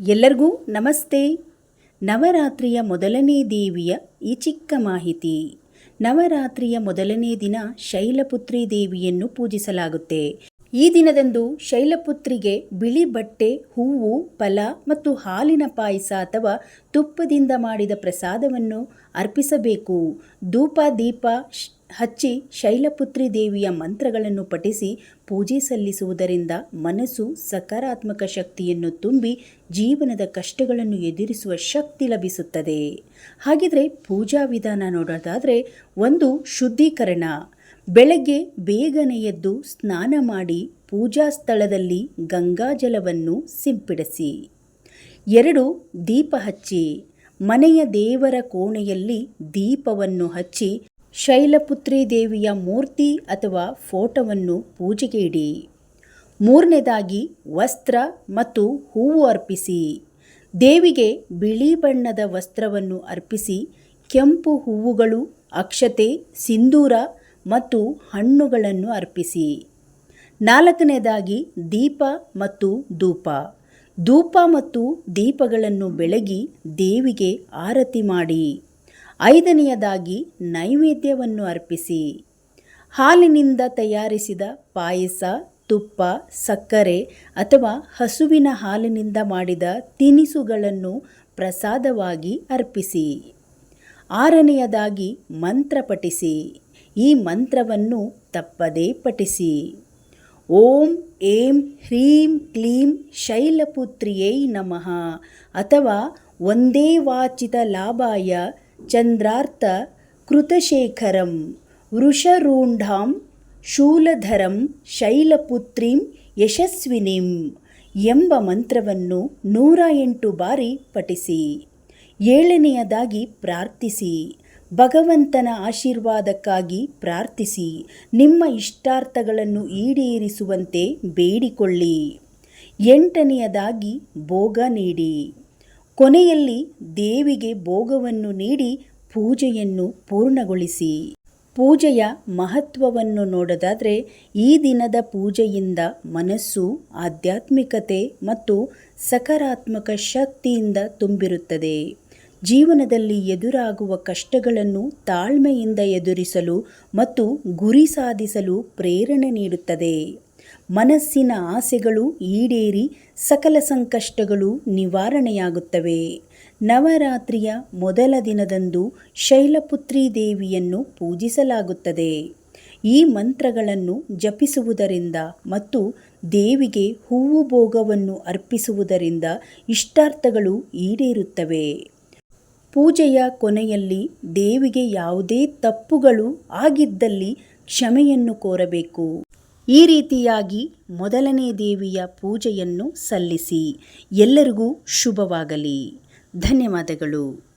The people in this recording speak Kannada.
ಎಲ್ಲರಿಗೂ ನಮಸ್ತೆ. ನವರಾತ್ರಿಯ ಮೊದಲನೇ ದೇವಿಯ ಈ ಚಿಕ್ಕ ಮಾಹಿತಿ. ನವರಾತ್ರಿಯ ಮೊದಲನೇ ದಿನ ಶೈಲಪುತ್ರಿ ದೇವಿಯನ್ನು ಪೂಜಿಸಲಾಗುತ್ತೆ. ಈ ದಿನದಂದು ಶೈಲಪುತ್ರಿಗೆ ಬಿಳಿ ಬಟ್ಟೆ, ಹೂವು, ಫಲ ಮತ್ತು ಹಾಲಿನ ಪಾಯಸ ಅಥವಾ ತುಪ್ಪದಿಂದ ಮಾಡಿದ ಪ್ರಸಾದವನ್ನು ಅರ್ಪಿಸಬೇಕು. ಧೂಪ, ದೀಪ ಹಚ್ಚಿ ಶೈಲಪುತ್ರಿ ದೇವಿಯ ಮಂತ್ರಗಳನ್ನು ಪಠಿಸಿ ಪೂಜೆ ಸಲ್ಲಿಸುವುದರಿಂದ ಮನಸ್ಸು ಸಕಾರಾತ್ಮಕ ಶಕ್ತಿಯನ್ನು ತುಂಬಿ ಜೀವನದ ಕಷ್ಟಗಳನ್ನು ಎದುರಿಸುವ ಶಕ್ತಿ ಲಭಿಸುತ್ತದೆ. ಹಾಗಿದ್ರೆ ಪೂಜಾ ವಿಧಾನ ನೋಡೋದಾದರೆ ಒಂದು ಶುದ್ಧೀಕರಣ. ಬೆಳಗ್ಗೆ ಬೇಗನೆ ಎದ್ದು ಸ್ನಾನ ಮಾಡಿ ಪೂಜಾ ಸ್ಥಳದಲ್ಲಿ ಗಂಗಾಜಲವನ್ನು ಸಿಂಪಡಿಸಿ. ಎರಡು, ದೀಪ ಹಚ್ಚಿ. ಮನೆಯ ದೇವರ ಕೋಣೆಯಲ್ಲಿ ದೀಪವನ್ನು ಹಚ್ಚಿ ಶೈಲಪುತ್ರಿ ದೇವಿಯ ಮೂರ್ತಿ ಅಥವಾ ಫೋಟೋವನ್ನು ಪೂಜೆಗೆ ಇಡಿ. ಮೂರನೇದಾಗಿ ವಸ್ತ್ರ ಮತ್ತು ಹೂವು ಅರ್ಪಿಸಿ. ದೇವಿಗೆ ಬಿಳಿ ಬಣ್ಣದ ವಸ್ತ್ರವನ್ನು ಅರ್ಪಿಸಿ ಕೆಂಪು ಹೂವುಗಳು, ಅಕ್ಷತೆ, ಸಿಂಧೂರ ಮತ್ತು ಹಣ್ಣುಗಳನ್ನು ಅರ್ಪಿಸಿ. ನಾಲ್ಕನೇದಾಗಿ ದೀಪ ಮತ್ತು ಧೂಪ. ಧೂಪ ಮತ್ತು ದೀಪಗಳನ್ನು ಬೆಳಗಿ ದೇವಿಗೆ ಆರತಿ ಮಾಡಿ. ಐದನೆಯದಾಗಿ ನೈವೇದ್ಯವನ್ನು ಅರ್ಪಿಸಿ. ಹಾಲಿನಿಂದ ತಯಾರಿಸಿದ ಪಾಯಸ, ತುಪ್ಪ, ಸಕ್ಕರೆ ಅಥವಾ ಹಸುವಿನ ಹಾಲಿನಿಂದ ಮಾಡಿದ ತಿನಿಸುಗಳನ್ನು ಪ್ರಸಾದವಾಗಿ ಅರ್ಪಿಸಿ. ಆರನೆಯದಾಗಿ ಮಂತ್ರ ಪಠಿಸಿ. ಈ ಮಂತ್ರವನ್ನು ತಪ್ಪದೇ ಪಠಿಸಿ. ಓಂ ಏಂ ಹ್ರೀಂ ಕ್ಲೀಂ ಶೈಲಪುತ್ರಿಯೈ ನಮಃ ಅಥವಾ ಒಂದೇ ವಾಚಿತ ಲಾಭಾಯ ಚಂದ್ರಾರ್ಥ ಕೃತಶೇಖರಂ ವೃಷರೂಢಾಂ ಶೂಲಧರಂ ಶೈಲಪುತ್ರೀಂ ಯಶಸ್ವಿನಿಂ ಎಂಬ ಮಂತ್ರವನ್ನು ನೂರ ಎಂಟು ಬಾರಿ ಪಠಿಸಿ. ಏಳನೆಯದಾಗಿ ಪ್ರಾರ್ಥಿಸಿ. ಭಗವಂತನ ಆಶೀರ್ವಾದಕ್ಕಾಗಿ ಪ್ರಾರ್ಥಿಸಿ. ನಿಮ್ಮ ಇಷ್ಟಾರ್ಥಗಳನ್ನು ಈಡೇರಿಸುವಂತೆ ಬೇಡಿಕೊಳ್ಳಿ. ಎಂಟನೆಯದಾಗಿ ಭೋಗ ನೀಡಿ. ಕೊನೆಯಲ್ಲಿ ದೇವಿಗೆ ಭೋಗವನ್ನು ನೀಡಿ ಪೂಜೆಯನ್ನು ಪೂರ್ಣಗೊಳಿಸಿ. ಪೂಜೆಯ ಮಹತ್ವವನ್ನು ನೋಡೋದಾದರೆ ಈ ದಿನದ ಪೂಜೆಯಿಂದ ಮನಸ್ಸು ಆಧ್ಯಾತ್ಮಿಕತೆ ಮತ್ತು ಸಕಾರಾತ್ಮಕ ಶಕ್ತಿಯಿಂದ ತುಂಬಿರುತ್ತದೆ. ಜೀವನದಲ್ಲಿ ಎದುರಾಗುವ ಕಷ್ಟಗಳನ್ನು ತಾಳ್ಮೆಯಿಂದ ಎದುರಿಸಲು ಮತ್ತು ಗುರಿ ಸಾಧಿಸಲು ಪ್ರೇರಣೆ ನೀಡುತ್ತದೆ. ಮನಸ್ಸಿನ ಆಸೆಗಳು ಈಡೇರಿ ಸಕಲ ಸಂಕಷ್ಟಗಳು ನಿವಾರಣೆಯಾಗುತ್ತವೆ. ನವರಾತ್ರಿಯ ಮೊದಲ ದಿನದಂದು ಶೈಲಪುತ್ರಿ ದೇವಿಯನ್ನು ಪೂಜಿಸಲಾಗುತ್ತದೆ. ಈ ಮಂತ್ರಗಳನ್ನು ಜಪಿಸುವುದರಿಂದ ಮತ್ತು ದೇವಿಗೆ ಹೂವು ಭೋಗವನ್ನು ಅರ್ಪಿಸುವುದರಿಂದ ಇಷ್ಟಾರ್ಥಗಳು ಈಡೇರುತ್ತವೆ. ಪೂಜೆಯ ಕೊನೆಯಲ್ಲಿ ದೇವಿಗೆ ಯಾವುದೇ ತಪ್ಪುಗಳು ಆಗಿದ್ದಲ್ಲಿ ಕ್ಷಮೆಯನ್ನು ಕೋರಬೇಕು. ಈ ರೀತಿಯಾಗಿ ಮೊದಲನೇ ದೇವಿಯ ಪೂಜೆಯನ್ನು ಸಲ್ಲಿಸಿ. ಎಲ್ಲರಿಗೂ ಶುಭವಾಗಲಿ. ಧನ್ಯವಾದಗಳು.